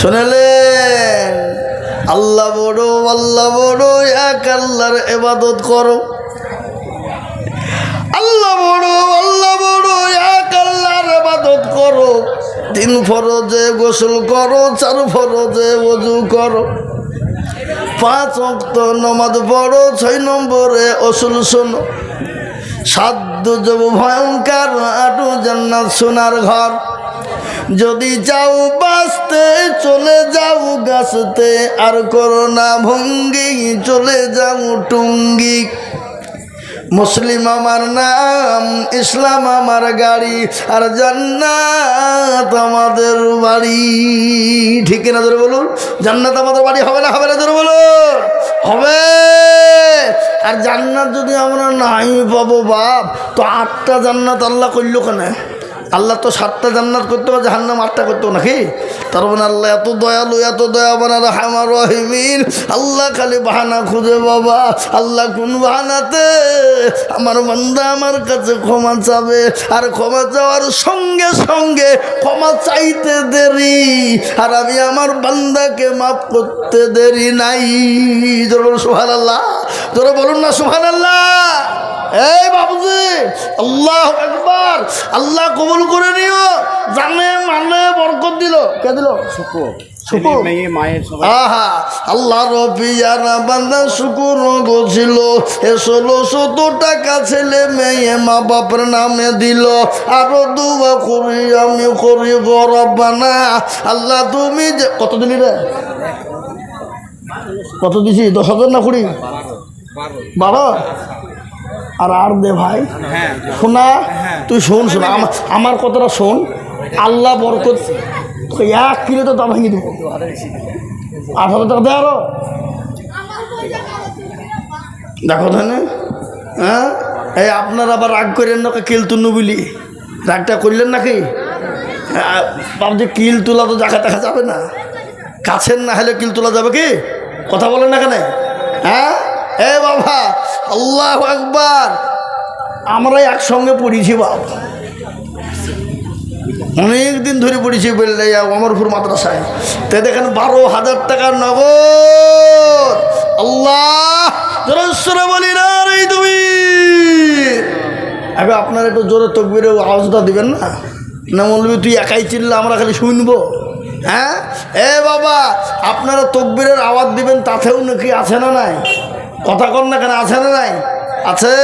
শুনেলেন আল্লাহ বড় আল্লাহ বড়, এক আল্লাহর এবাদত করো। আল্লাহ বড় আল্লাহ বড়, এক আল্লাহর এবাদত করো। তিন ফরজে গোসল করো, চার ফরজে ওযু করো। পাঁচ অক্ত নমাজ পড়ো, ছয় নম্বরে অসুল শোনো। সাধ্য যাব ভয়ঙ্কর, আটু জান্নাত সোনার ঘর। যদি যাও বাঁচতে, চলে যাও গাছতে। আর করোনা ভঙ্গি, চলে যাও টুঙ্গি। মুসলিম আমার নাম, ইসলাম আমার গাড়ি, আর জান্নাত আমাদের বাড়ি। ঠিক না ধরে বলুন? জান্নাত আমাদের বাড়ি হবে না হবে না ধরে বলুন? হবে। আর জান্নাত যদি আমরা নাই পাবো বাপ, তো আটটা জান্নাত আল্লাহ করল কেন? আল্লাহ তো সাতটা জান্নাত করতে পারে জাহান্নাম আটটা করতো নাকি? তার মানে আল্লাহ এত দয়ালু, এত দয়াবান, আর হামার রহিমিন। আল্লাহ খালি বাহানা খুঁজে বাবা, আল্লাহ কোন বাহানাতে? আমার বান্দা আমার কাছে ক্ষমা চাবে, আর ক্ষমা চাওয়ার সঙ্গে সঙ্গে ক্ষমা চাইতে দেরি, আর আমি আমার বান্দাকে মাফ করতে দেরি নাই। জোর বলুন সুহান আল্লাহ জোরে বলুন না সুহান আল্লাহ এই বাবুজি আল্লাহ একবার আল্লাহ কবুল করে নিও। জানে মানে বরকত দিল। কে দিল? শুকুর। আহা আল্লাহ রবিয়ারা বান্দা শুকুর গোছিল এ টাকা ছেলে মেয়ে মা বাপের নামে দিল। আরও দুয়া করি আমি করি গরবানা আল্লাহ তুমি যে কত দিলি রে? কত দিছি? দশ হাজার না কুড়ি? বারো? আর আর দে ভাই। শোনা, তুই শোন, শোনা আমার কথাটা শোন। আল্লাহ বরকত এক কিলো তো দাম ভেঙে দেবো। হাজার টাকা দেয় আরও। দেখো তাহলে হ্যাঁ? এই আপনার আবার রাগ করেন না কিল তুলনু বলি। রাগটা করলেন নাকি? ভাবছি কিল তোলা তো দেখা দেখা যাবে না। কাছের না হলে কিল তোলা যাবে কি? কথা বলেন না কেন? হ্যাঁ? এ বাবা, আল্লাহ একবার আমরা একসঙ্গে পড়েছি বাবা। অনেক দিন ধরে পড়েছি বেললে অমরপুর মাদ্রাসায়। তে দেখেন বারো হাজার টাকার নগদ। আল্লাহ বলি, না রে তুমি। আগে আপনার একটু জোরে তকবিরে আওয়াজটা দিবেন না? না বলবি তুই একাই চিল্লা, আমরা খালি শুনব। হ্যাঁ? এ বাবা, আপনারা তকবিরের আওয়াজ দিবেন, তাতেও নাকি আছে না নাই? কথা কর না কেন আছে না নাই? আছে।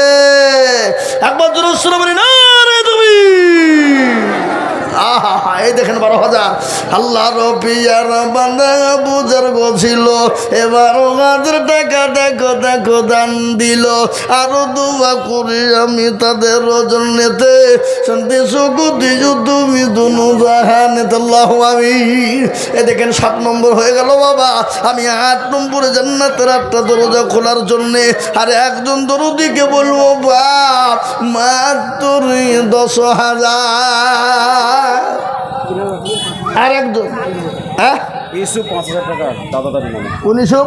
একবার জোরেশ্বরে বলি না রে তুমি। এই দেখেন বারো হাজার। আল্লাহ রবিয়ার বান্দা বুঝার গছিল এবারো হাজার টাকা দেখো দেখো, দান দিল। আরও দুয়া করি আমি তাদের ওজন নেতে। শান্তি সুখ তুমি দুনু জাহানেতে আল্লাহ আমি এ দেখেন সাত নম্বর হয়ে গেল বাবা। আমি আট নম্বরে জান্নাতের আটটা দরজা খোলার জন্যে আর একজন দরদিকে বলব, বাপ, মাত্র দশ হাজার। আর একজন হ্যাঁ? ইসু পাঁচ হাজার টাকা দাদা দাদি মানে উনিশশো?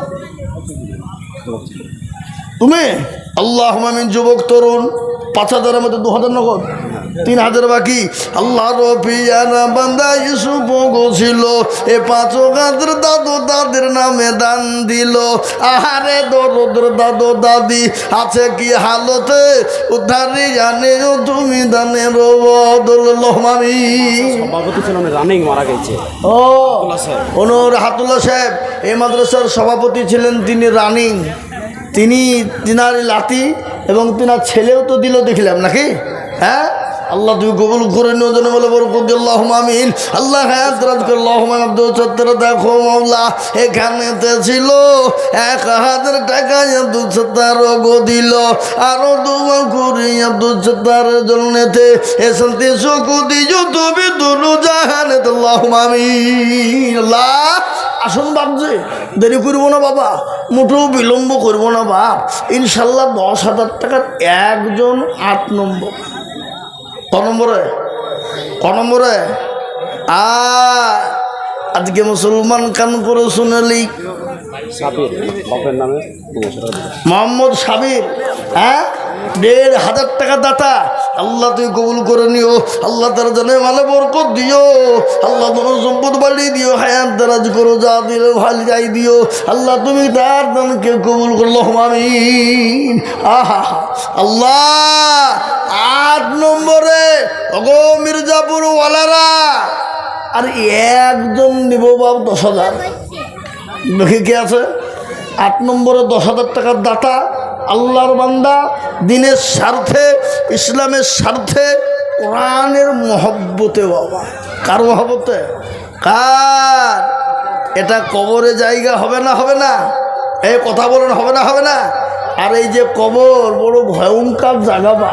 তুমি? আল্লাহ মামিন যুবক তরুণ পাঁচ হাজারের মধ্যে দু হাজার নগদ তিন হাজার বাকি। আল্লাহ রফিয়ানা বান্দা ইসুফ ছিল এ পাঁচ হাজার দাদু দাদির নামে দান দিল। আহারে দরদের দাদু দাদি আছে কি হালতে? উদ্ধারি জানে তুমি মামি সভাপতি রানিং মারা গেছে। ও। অনুর হাতুল্লাহ সাহেব এই মাদ্রাসার সভাপতি ছিলেন তিনি রানিং। তিনি তিনার লাতি এবং তিনার ছেলেও তো দিল দেখলাম নাকি? হ্যাঁ? আল্লাহ তুই কবুল করে নিও যেন বলে বরকত আল্লাহ আমিন। আল্লাহ হ্যাঁ আল্লাহ আব্দুল সত্তর দেখো মাওলা। এখানেতে ছিল এক হাজার টাকা আব্দুল সত্তার গো দিল। আরও দুয়া করি আব্দুল সত্তারের জন্যতে। এ শান্তি সুখ দিজু তুমি দুনু জাহানে আল্লাহ আল্লাহ আসুন বাবজি দেরি করব না বাবা মোটেও বিলম্ব করব না বাপ। ইনশাল্লাহ দশ হাজার টাকার একজন আট নম্বর। ক নম্বরে? ক নম্বরে? আ আজকে মুসলমান কান করে শুনেলি। মোহাম্মদ সাবির হ্যাঁ? দেড় হাজার টাকা দাতা। আল্লাহ তুই কবুল করে নিও। আল্লাহ তার জানে মানে বরকত দিও। আল্লাহ তোমার সম্পদ বাড়িয়ে দিও। হায়াত দারাজ করো, যা দিলে ভালো যাই দিও। আল্লাহ তুমি তার দানকে কবুল করল আমিন। আহা আল্লাহ, আট নম্বরে অগো মির্জাপুর ওয়ালারা আর একজন নিব বাবু দশ হাজার। দেখি কে আছে? আট নম্বরে দশ হাজার টাকার দাতা। আল্লাহর বান্দা দিনের স্বার্থে, ইসলামের স্বার্থে, কোরআনের মহব্বতে বাবা। কার মহব্বতে? কার? এটা কবরে জায়গা হবে না হবে না? এই কথা বলেন, হবে না হবে না? আর এই যে কবর, বড় ভয়ঙ্কর জায়গা বা।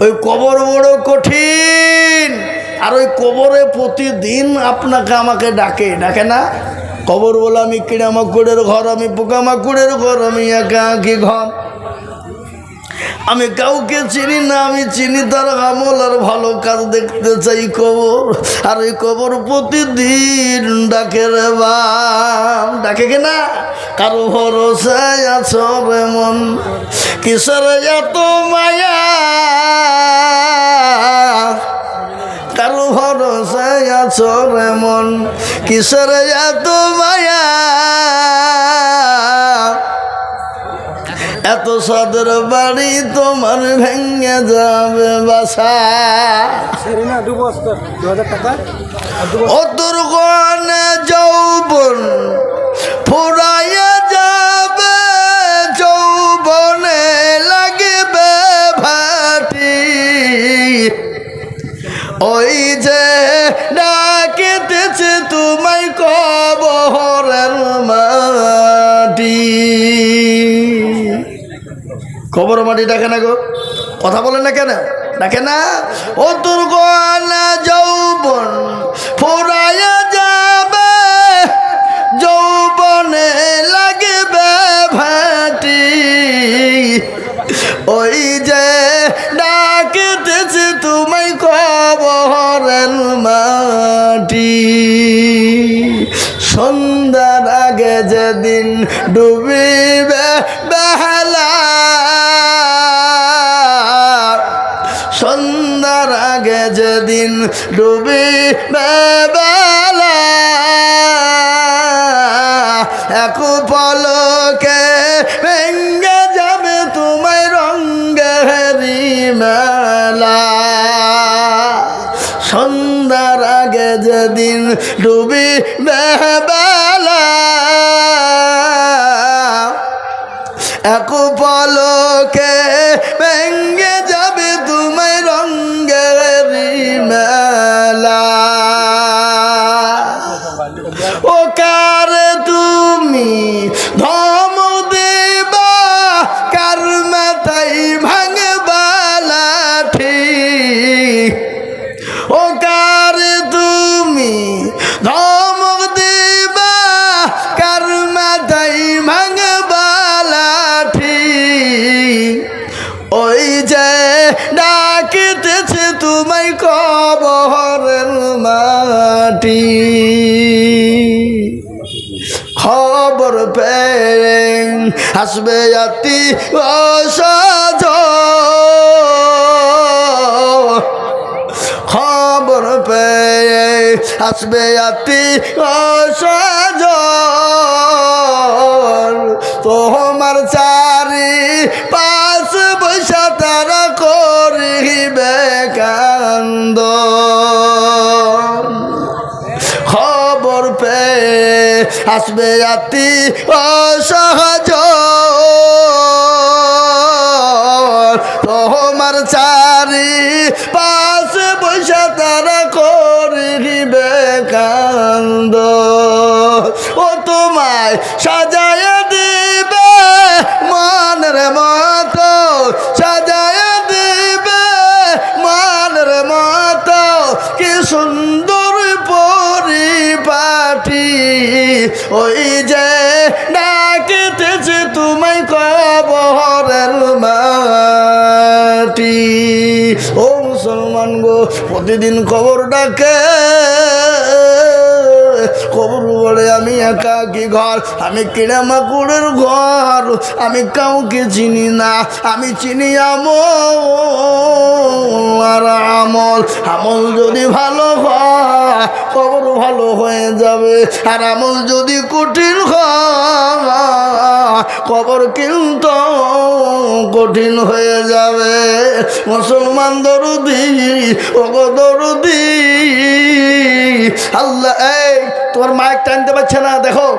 ওই কবর বড় কঠিন। আর ওই কবরে প্রতিদিন আপনাকে আমাকে ডাকে। ডাকে না? কবর বলে আমি কিড়ামাকুড়ের ঘর, আমি পোকা পোকামাকুড়ের ঘর, আমি একা আঁকি ঘর। আমি কাউকে চিনি না, আমি চিনি তার আমল আর ভালো কাজ দেখতে চাই কবর। আর ওই কবর প্রতিদিন ডাকে রে বাম ডাকে কিনা কারও ভরসায় আছো রে মন। কিসের এত মায়া? কারও ভরসায় আছো রে মন? কিসের এত মায়া? এত সদর বাড়ি তোমার ভেঙে যাবে বাসা। দুর্গনে যৌবন ফুরাইয়া ওই যে ডাকিতেছে তোমায় কবরের মাটি। কবর মাটি ডাকে না গো? কথা বলে না কেন? ডাকে না? ও দুর্গনা যৌবন ফুরাইয়া যাবে, যৌবনে লাগবে ভাটি। ওই যে ডাকিতেছে যেদিন ডুবিবে বেহালা। সন্ধ্যার আগে যেদিন ডুবিবে বেলা। এক পলকে ভেঙ্গে যাবে তোমায় রঙ্গেরি মেলা। সন্ধ্যার আগে যেদিন ডুবি বেলা। এক পলকে আসবে আতি অসজ খবর পেয়ে আসবে আতি অসজ তোমার চারি পাশ বৈশা তারা করিবে কান্দ। খবর পেয়ে আসবে আতি অসহজ তোমার চারি পাশ বৈশা তারা করিবে কান্দ ও তোমায় সাজায় দিবে মনের মতো, সাজায় দিবে মনের মতো, কি সুন্দর পরিপাটি। ওই যে তোমায় কবরের মাটি। ও মুসলমান গো প্রতিদিন খবর ডাকে কবর বলে আমি একাকি ঘর? আমি কিনা মাকুড়ের ঘর? আমি কাউকে চিনি না। আমি চিনি আমল আর আমল। আমল যদি ভালো হয়, কবর ভালো হয়ে যাবে। আর আমল যদি কঠিন হয়, কবর কিন্তু কঠিন হয়ে যাবে। মুসলমান দরুদি, ওগো দরুদি, আল্লাহ এই তোমার মাইক টানতে পারছে না দেখো।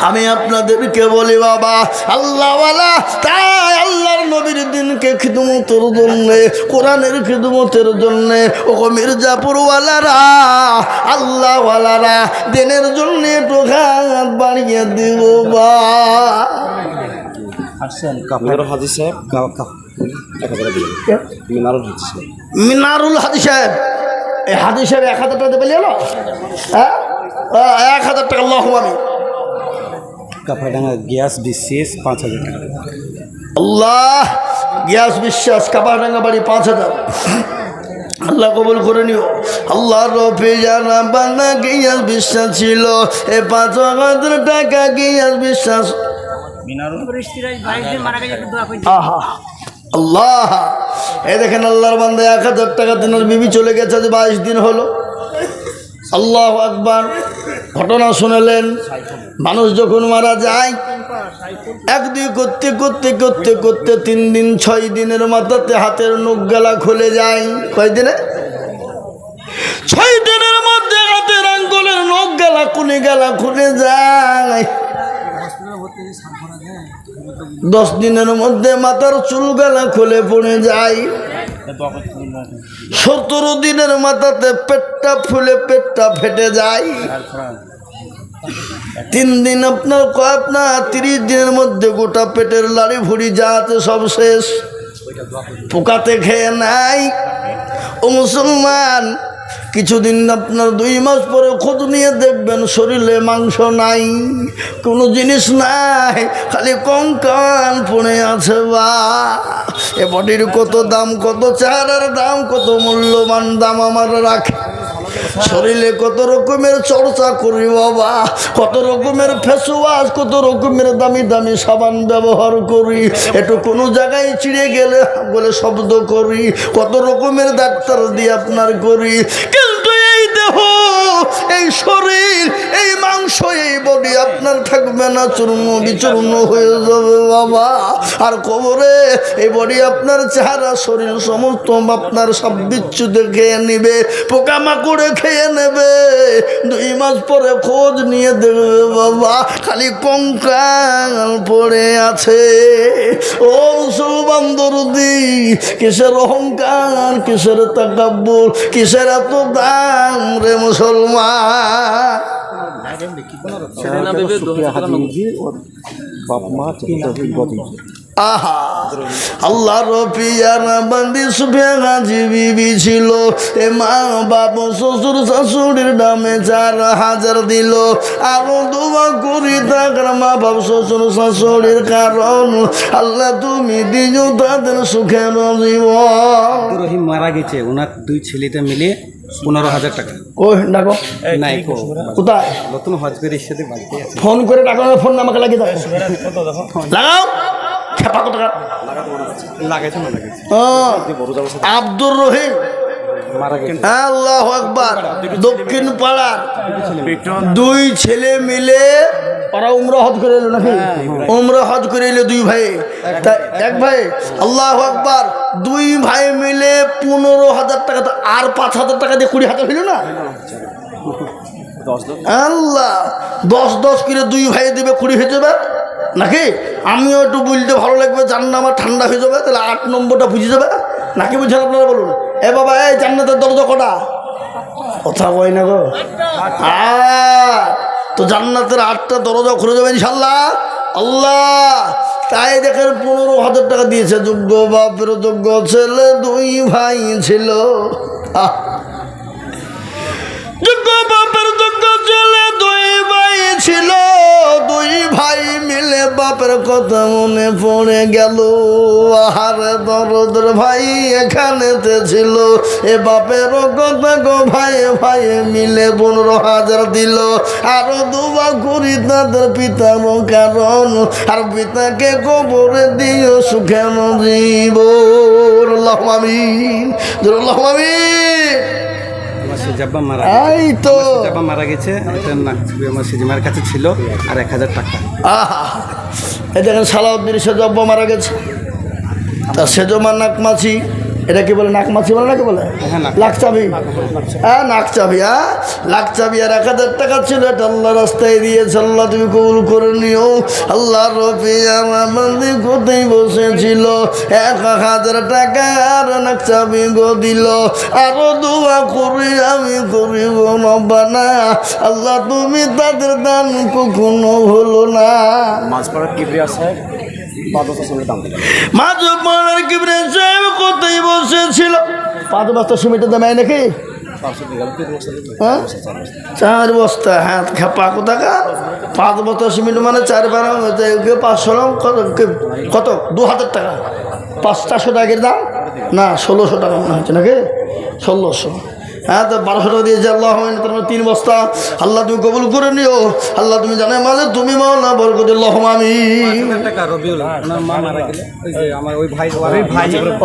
আমি আপনাদেরকে বলি বাবা আল্লাহওয়ালা তাই আল্লাহর নবীর দিনকে খিদমতের জন্যে কোরআনের খিদমতের জন্যে ও মির্জাপুরওয়ালারা আল্লাহওয়ালারা দিনের জন্য একটু হাত বাড়িয়ে দিব বা। হাজি সাহেব। একেবারে মিনারুল হাজি সাহেব। মিনারুল সাহেব। এই হাদি সাহেব এক হাজার টাকা দেবে হ্যাঁ? এক হাজার টাকা আল্লাহ আমি। কাপাডাঙ্গা গ্যাস বিশেষ পাঁচ হাজার টাকা। আল্লাহ গ্যাস বিশ্বাস কাপাডাঙ্গা বাড়ি পাঁচ হাজার। আল্লাহ কবুল করে নিও। আল্লাহ রফি জানা বান্দা গ্যাস বিশ্বাস ছিল। এ পাঁচ হাজার টাকা গ্যাস বিশ্বাস আহা। আল্লাহ এই দেখেন আল্লাহর বান্দা এক হাজার টাকা দিনের বিবি চলে গেছে আজ বাইশ দিন হলো। আল্লাহ আকবার। ঘটনা শুনেলেন, মানুষ যখন মারা যায় এক দুই করতে করতে করতে করতে তিন দিন, ছয় দিনের মাথাতে হাতের নখ গেলা খুলে যায়। কয় দিনে? ছয় দিনের মধ্যে হাতের আঙ্গুলের নখ গেলা কুনি গেলা খুলে যায়। দশ দিনের মধ্যে মাথার চুল গেলা খুলে পড়ে যায়। সতেরো দিনের মাথাতে পেটটা ফুলে পেটটা ফেটে যায়। তিন দিন আপনার ক- আপনার তিরিশ দিনের মধ্যে গোটা পেটের লাড়ি ভুড়ি যা আছে সব শেষ। পোকাতে খেয়ে নাই। ও মুসলমান, কিছুদিন আপনার দুই মাস পরে খোঁজ নিয়ে দেখবেন শরীরে মাংস নাই, কোনো জিনিস নাই, খালি কঙ্কান পড়ে আছে বা এ বডির কত দাম, কত চেহারার দাম, কত মূল্যবান দাম আমার রাখে। শরীরে কত রকমের চর্চা করি বাবা, কত রকমের ফেসওয়াশ, কত রকমের দামি দামি সাবান ব্যবহার করি। একটু কোনো জায়গায় চিড়ে গেলে বলে শব্দ করি, কত রকমের ডাক্তার দিয়ে আপনার করি। কিন্তু এই দেহ এই শরীর, এই মাংস, এই বডি আপনার থাকবে না, চূর্ণ, বিচূর্ণ হয়ে যাবে বাবা। আর কবরে এই বডি আপনার চেহারা, শরীর সমস্ত আপনার সব বিচ্ছুতে খেয়ে নিবে, পোকামাকড়ে খেয়ে নেবে। দুই মাস পরে খোঁজ নিয়ে দেবে বাবা, খালি কঙ্কাল পড়ে আছে। ও মুসলমান কিসের অহংকার, কিসের তাকাব্বুর কিসের এত দাম রে বাপ মা আহা আল্লাহ রফিয়ানা বান্দি সুফিয়া গাজী বিবি ছিল এ মা বাপ শ্বশুর শাশুড়ির নামে চার হাজার দিল। আরও দোয়া করি থাকার মা বাপ শ্বশুর শাশুড়ির কারণ। আল্লাহ তুমি দিও তাদের সুখের জীবন। রহিম মারা গেছে ওনার দুই ছেলেটা মিলে পনেরো হাজার টাকা। ও ডাকো? নাই কোথায়? নতুন হজ করে সাথে বাড়িতে ফোন করে ডাকো ফোন আমাকে লাগিয়ে দাও। লাগাও। খেপা কত টাকা? লাগাইছে না লাগাইছে? আব্দুর রহিম। আল্লাহ আকবার। দক্ষিণ পাড়ার দুই ছেলে মিলে ওরা উমরা হজ করে এলো নাকি? উমরা হজ করে এলো দুই ভাই। এক ভাই আল্লাহ আকবার দুই ভাই মিলে পনেরো হাজার টাকা তো আর পাঁচ হাজার টাকা দিয়ে কুড়ি হাজার হইল না? আল্লাহ দশ দশ করে দুই ভাই দিবে কুড়ি হয়ে যাবে? নাকি? আমিও একটু বুঝতে ভালো লাগবে জান্না আমার ঠান্ডা হয়ে যাবে তাহলে আট নম্বরটা বুঝে যাবে। নাকি বুঝছেন আপনারা বলুন? এ বাবা এই জান্নাতের দরজা কটা? কথা কয় না গো। তো জান্নাতের আটটা দরজা খুলে যাবে ইনশাল্লাহ আল্লাহ, তাই দেখেন পনেরো হাজার টাকা দিয়েছে। যোগ্য বাপের যোগ্য ছেলে, দুই ভাই ছিল। যোগ্য ছেলে দুই ভাই মিলে বাপের কথা মনে পড়ে গেল। আহারে দরদের ভাই এখানেতে ছিল। এ বাপের কথা গো ভাই ভাই মিলে পনেরো হাজার দিল। আরও দুবা করি তাদের পিতার কারণ। আর পিতাকে কবরে দিও সুখেন জীব লহমামিন লহমামিন সিজাব্বা মারা এই তো। জাব্বা মারা গেছে। এটা নাক ছবি আমার সিজিমার কাছে ছিল আর এক হাজার টাকা। আহা। এই দেখেন সালাউদ্দিন জাব্বা মারা গেছে। তা সেজমা নাকমাছি এটা কি বলে নাকমাছি বলে নাকি বলে? হ্যাঁ, নাক- লাকচাবি হ্যাঁ নাকচাবি হ্যাঁ? লাকচাবি আর এক হাজার টাকা ছিল এটা আল্লাহ রাস্তায় দিয়েছে আল্লাহ তুমি কবুল করে নিও। আল্লাহ রবি আমাদের কোথায় বসেছিল? এক হাজার টাকা আর নাকচাবি গো দিল। আরও দোয়া করি আমি করিব নবানা আল্লাহ তুমি তাদের দান কখনো হলো না। মাঝপাড়া কিবরিয়া সাহেব পাঁচ দাম দিলাম। মাঝ পাড়ার কিবরে সাহেব কোথায় বসেছিল? পাঁচ বস্তা সিমেন্টের দাম নাকি? চার বস্তা হ্যাঁ খেপা কোথাকা পাঁচ বস্তা সিমেন্ট মানে চার বারো পাঁচশো কত দু হাজার টাকা। পাঁচ চারশো টাকার দাম? না ষোলোশো টাকা মনে হচ্ছে নাকি? ষোলোশো। হ্যাঁ তো বারোশো টাকা দিয়েছে আল্লাহ তিন বস্তা। আল্লাহ তুমি কবুল করে নিও। আল্লাহ তুমি জানো মাঝে তুমি মাওলা বরকতুল্লাহ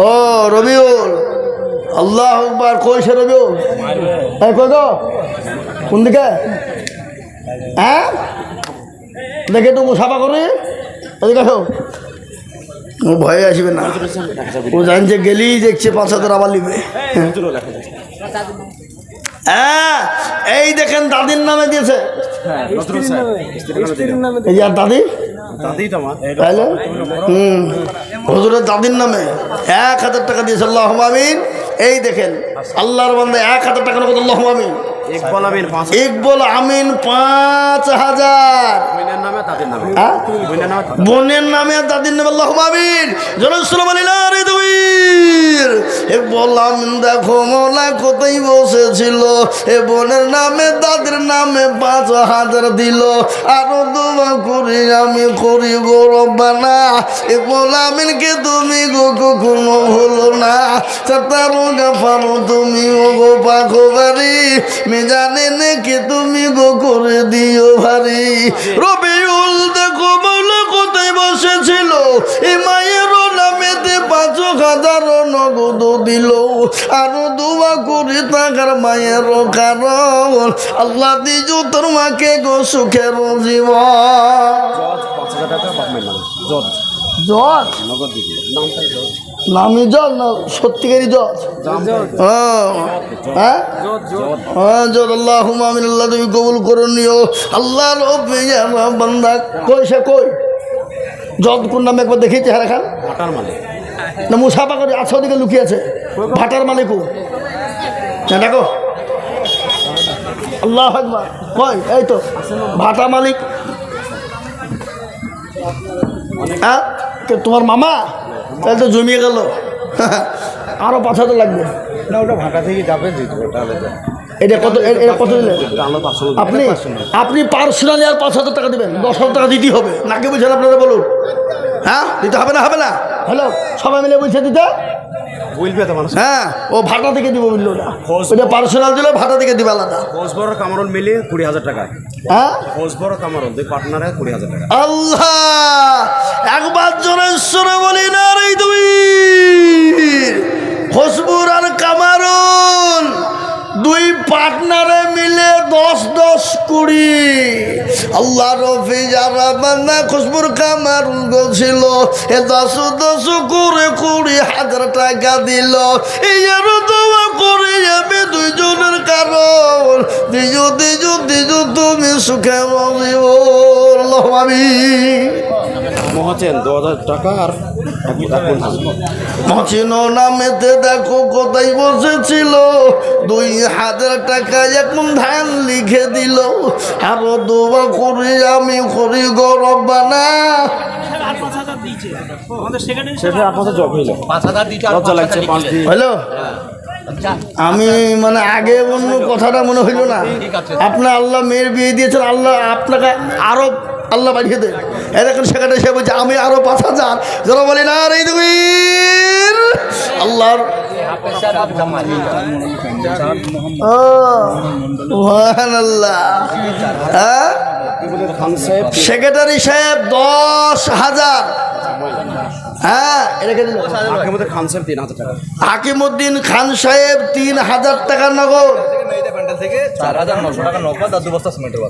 ও রবিউল। আল্লাহ আকবার কই সে রবিউল? হ্যাঁ কোন দিকে? হ্যাঁ? দেখে তো মুসাফা করে। ওদিকে আসো। ও ভয়ে আসবে না। ও জানছে গেলেই দেখছে পাঁচ হাজার আবার লিবে হ্যাঁ এই দেখেন দাদির নামে দিয়েছে। এই যে আর দাদি? হজুরের দাদির নামে এক হাজার টাকা দিয়েছে আল্লাহ আমিন। এই দেখেন আল্লাহর বান্দা এক হাজার টাকা আল্লাহ আমিন। ইকবাল আমিন পাঁচ ইকবল হাজার। বোনের নামে দাদির নামে। হ্যাঁ? আল্লাহ আমিন জনসলাম দেখো মোলা কোথায় বসেছিল। এ বোনের নামে দাদির নামে পাঁচ হাজার দিল। আরও দোয়া করি আমি করি গৌরবানা এ বলামিনকে তুমি গো কখনো হলো না। গাফারো তুমি ও গো পাখো বাড়ি মেজানে নাকি তুমি গো করে দিও ভারী। রবিউল দেখো বলো কোথায় বসেছিল। এ মায়েরও নামেতে পাঁচ হাজার নগদ দিল। আরও দোয়া করে থাকার মায়ের কারণ। আল্লাহ দিজু তোর মাকে গো সুখের জীবন। জজ মায়ের নগদ দিবি। নামটা জজ। নামি জজ না সত্যিকারই জজ হ্যাঁ? হ্যাঁ? হ্যাঁ জজ আল্লাহ হুমামিন আল্লাহ তুমি কবুল করে নিও। আল্লাহ বান্দা কই সে কই? জজ কোন নামে একবার দেখি চেহারা খান। না মুসাফা করে আছে ওদিকে লুকিয়ে আছে। ভাটার মালিকও না দেখো। আল্লাহ আকবার। কই? এই তো। ভাটা মালিক। হ্যাঁ? তোমার মামা? তাহলে তো জমিয়ে গেল। আরও পাঁচ হাজার লাগবে। না ওটা ভাটা থেকে যাবে এটা কত এটা কত দিলে? আমরা পাঁচশো আপনি আপনি পার্সোনালি আর পাঁচ হাজার টাকা দেবেন। দশ হাজার টাকা দিতেই হবে। নাকি বুঝছেন আপনারা বলুন। হ্যাঁ? দিতে হবে না হবে না? হ্যালো সবাই মিলে বলছে দিতে? বলবে তো মানুষ। হ্যাঁ ও ভাটা থেকে দিব বলল ওটা। ওটা পার্সোনাল দিলে ভাটা থেকে দিবে আলাদা। হোসবর কামারুল মিলিয়ে কুড়ি হাজার টাকা। হ্যাঁ? হোসবর কামারুল দুই পার্টনারে কুড়ি হাজার টাকা। আল্লাহ! একবার জোরেশ্বরে বলি না রে তুমি খসবুর আর কামারুন দুই পার্টনারে মিলে দশ দশ কুড়ি। আল্লাহ রফি যারা বান্দা খুশবুর কামারুন গছিল এ দশ দশ করে কুড়ি হাজার টাকা দিল। এই আরও দোয়া করে যাবে দুইজনের কারণ। দিজু দিজু দিজু, তুমি সুখে আমি মহাচেন, দু হাজার টাকা আর মচিন নামেতে দেখো কোথায় বসেছিল। দুই হাজার টাকা এখন ধান লিখে দিল। আরও দোয়া করি আমি করি গরব বানা। হ্যালো? আমি মানে আগে অন্য কথাটা মনে হইল না। আপনার আল্লাহ মেয়ের বিয়ে দিয়েছেন আল্লাহ আপনাকে আরও আল্লাহ বাড়িয়ে দেন। এর এখন সেখানে সে বলছে, আমি আরও পাঁচ হাজার। যারা বলি, না রে আল্লাহ আল্লাহর হ্যাঁ? সেক্রেটারি সাহেব দশ হাজার। হ্যাঁ খান সাহেব তিন হাজার টাকা। হাকিমুদ্দিন খান সাহেব তিন হাজার টাকা নগদ।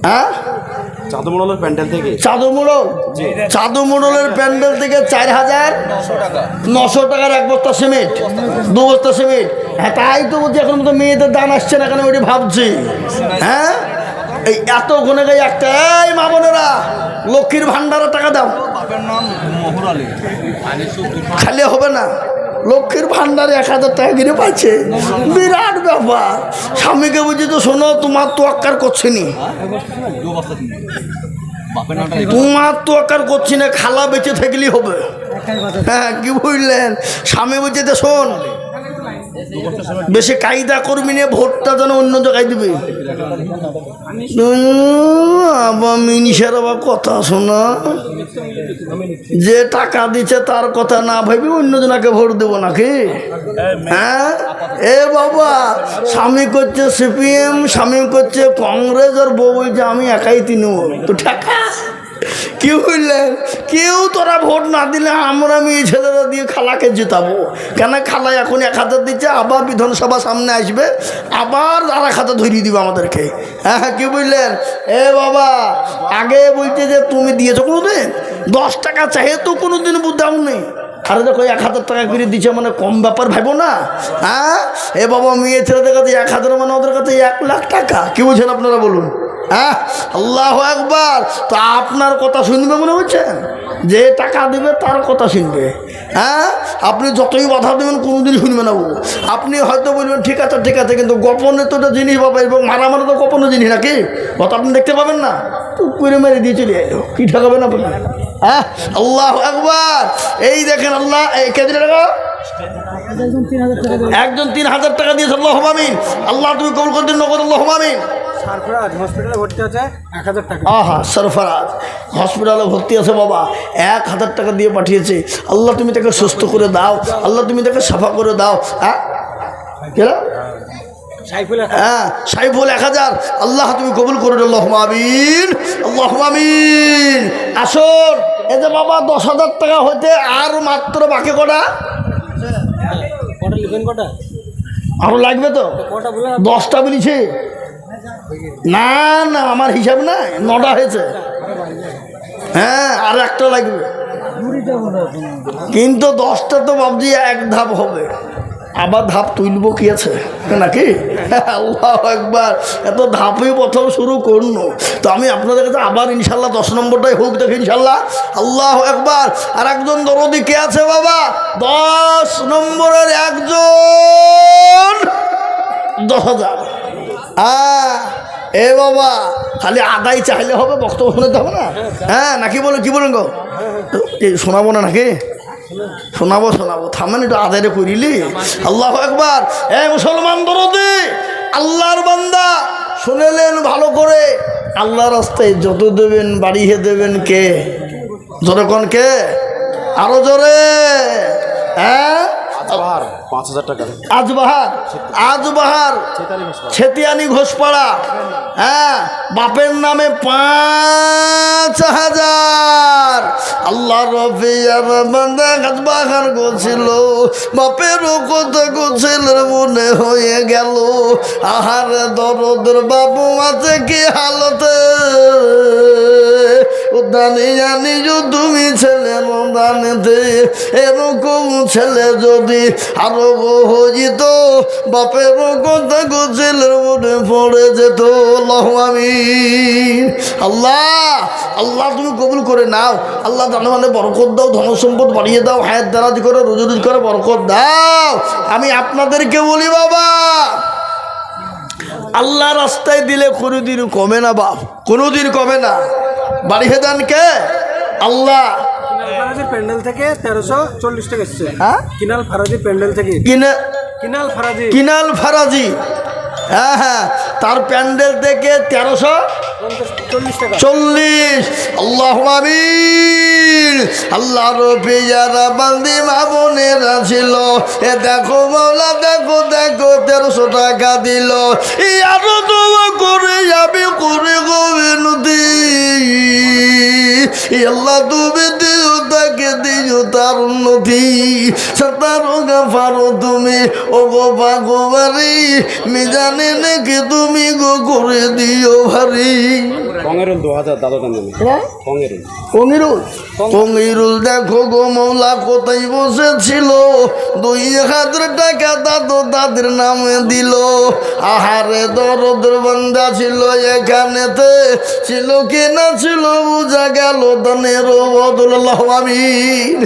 হ্যাঁ? চাঁদমোড়লের প্যান্ডেল থেকে। চার হাজার নশো টাকার এক বস্তা সিমেন্ট দু বস্তা সিমেন্ট হ্যাঁ তাই তো বলছি এখন তো মেয়েদের দাম আসছে না কেন ওইটি ভাবছি। হ্যাঁ? এই এত গুনে গাই একটা এই মা বোনেরা লক্ষ্মীর ভান্ডারের টাকা দাও। বাপের নাম খালি হবে না, লক্ষ্মীর ভান্ডারে এক হাজার টাকা কিনে পাচ্ছে বিরাট ব্যাপার। স্বামীকে বুঝি তো শোনো, তোমার তো আক্কার করছে নি। তোমার তো আকার করছি না, খালা বেঁচে থাকলেই হবে। হ্যাঁ কি বুঝলেন? স্বামী বলছে তো শোন বেশি কায়দা করবি নিয়ে ভোটটা যেন অন্য জায়গায় দিবে। আবার মিনিষের আবার কথা শোনা। যে টাকা দিচ্ছে তার কথা না ভাবি, অন্য জনাকে ভোট দেবো নাকি? হ্যাঁ? এ বাবা, স্বামী করছে সিপিএম, স্বামী করছে কংগ্রেস, আর বউ বলছে আমি একাই তৃণমূল। তো টাকা কি বুঝলেন কেউ তোরা ভোট না দিলে আমরা মেয়ে ছেলেরা দিয়ে খালাকে জেতাবো। কেন খালা এখন এক হাজার দিচ্ছে, আবার বিধানসভা সামনে আসবে, আবার আর এক হাজার ধরিয়ে দিবে আমাদেরকে। হ্যাঁ হ্যাঁ কি বুঝলেন? এ বাবা, আগে বলছে যে তুমি দিয়েছ কোনোদিন? দশ টাকা চাহে তো কোনোদিন বুদ্ধাও নেই আরে দেখো, এক হাজার টাকা করে দিচ্ছে মানে কম ব্যাপার ভাবো না। হ্যাঁ? এ বাবা, মেয়ে ছেলেদের কাছে এক হাজার মানে ওদের কাছে এক লাখ টাকা। কি বলছেন আপনারা বলুন? হ্যাঁ আল্লাহ একবার তো আপনার কথা শুনবে মনে হচ্ছেন যে টাকা দেবে, তার কথা শুনবে। হ্যাঁ আপনি যতই বাধা দেবেন, কোনোদিন শুনবে না ও। আপনি হয়তো বলবেন, ঠিক আছে ঠিক আছে, কিন্তু গোপনে তো জিনিস পাবে এবং মারামারি তো গোপনে জিনিস নাকি? কত আপনি দেখতে পাবেন না। টুক করে মেরে দিয়ে চলে এলো কী ঠকাবেন আপনি হ্যাঁ আল্লাহ একবার এই দেখেন আল্লাহ, এই দিলে টাকা একজন তিন হাজার টাকা দিয়েছে আল্লাহ মামিন আল্লাহ তুমি কবুল করদিন নগদ আল্লাহ মামিন সারফরাজ হসপিটালে ভর্তি আছে এক হাজার টাকা। আহা সরফরাজ। হসপিটালে ভর্তি আছে বাবা এক হাজার টাকা দিয়ে পাঠিয়েছে। আল্লাহ তুমি তাকে সুস্থ করে দাও আল্লাহ তুমি তাকে সাফা করে দাও হ্যাঁ? কেনা হ্যাঁ সাইফুল এক হাজার। আল্লাহ তুমি কবুল করে আল্লাহ মামিন আল্লাহ মামিন আসুন। এ যে বাবা দশ হাজার টাকা হইতে আর মাত্র বাকি কটা? কটা? আরও লাগবে তো? দশটা বলেছে। না না আমার হিসাব না নটা হয়েছে। হ্যাঁ আর একটা লাগবে। কিন্তু দশটা তো ভাবছি এক ধাপ হবে। আবার ধাপ তুলবো কি আছে? নাকি? আল্লাহ একবার এত ধাপই প্রথম শুরু করুন তো আমি আপনাদের কাছে আবার ইনশাল্লাহ দশ নম্বরটাই হোক দেখি ইনশাল্লাহ। আল্লাহ একবার আর একজন দরদি কে আছে বাবা? দশ নম্বরের একজন দশ হাজার। হ্যাঁ এ বাবা খালি আদাই চাইলে হবে বক্তব্য শোনাতে হবে না? হ্যাঁ নাকি বলো কি বলেন গো? শোনাবো না নাকি? শোনাবো শোনাবো। থামেন একটু আদারে করিলি আল্লাহ একবার এ মুসলমান দরদি, আল্লাহর বান্দা, শুনেলেন ভালো করে। আল্লাহ রাস্তায় যত দেবেন, বাড়িয়ে দেবেন কে? জোরে কোন কে? আরও জোরে। হ্যাঁ? পাহাড়। পাঁচ হাজার টাকা। আজবাহার আজবাহার। ছেতিয়ানি ঘোষপাড়া হ্যাঁ বাপের নামে পাঁচ হাজার। আল্লাহ গাছবাহার গোছিল বাপেরও কথা গোছিল মনে হয়ে গেল আহার দরদের বাবু আছে কি হালতে? উদ্যানে জানি যে তুমি ছেলে মদানেতে এরকম ছেলে যদি আরও হইত বাপের কথা গোছেলের মনে পড়ে যেত। আমি আল্লাহ আল্লাহ তুমি কবুল করে নাও। আল্লাহ জানো মানে বরকত দাও ধন সম্পদ বাড়িয়ে দাও, হায়াত দারাজ করে রোজরোজ করে বরকত দাও। আমি আপনাদেরকে বলি বাবা, আল্লাহ রাস্তায় দিলে কোনোদিন কমে না বাপ, কোনোদিন কমে না। বাড়িয়ে দেন কে? আল্লাহ। প্যান্ডেল থেকে তেরোশো চল্লিশ টাকা এসছে। হ্যাঁ? কিনাল ফারাজি প্যান্ডেল থেকে। কিনে কিনাল ফারাজি কিনাল ফারাজি হ্যাঁ হ্যাঁ। তার প্যান্ডেল থেকে তেরোশো চল্লিশ টাকা। চল্লিশ। আল্লাহ আমিন আল্লাহর পেয়ারা বান্দি মা বোনেরা ছিল। এ দেখো মাওলা দেখো দেখো তেরোশো টাকা দিল। এই আরও দোয়া করে যাবে করে গবে নদী আল্লাহ তুমি দিও তাকে দিও তার উন্নতি। সাতারো গাফারো তুমি ও গো পাগোবারি মিজানে নাকি তুমি গো করে দিও ভারী। কঙেরুল দু হাজার দাদা দাম নেবে কঙেরুল। কঙ্গিরুল কঙ্গিরুল দেখো গো মৌলা কোথায় বসেছিল? দুই হাজার টাকা দাদু তাদের নামে দিল। আহারে দরদের বান্দা ছিল এখানেতে। ছিল কি না ছিল, বোঝা গেল দানের বদল আমিন।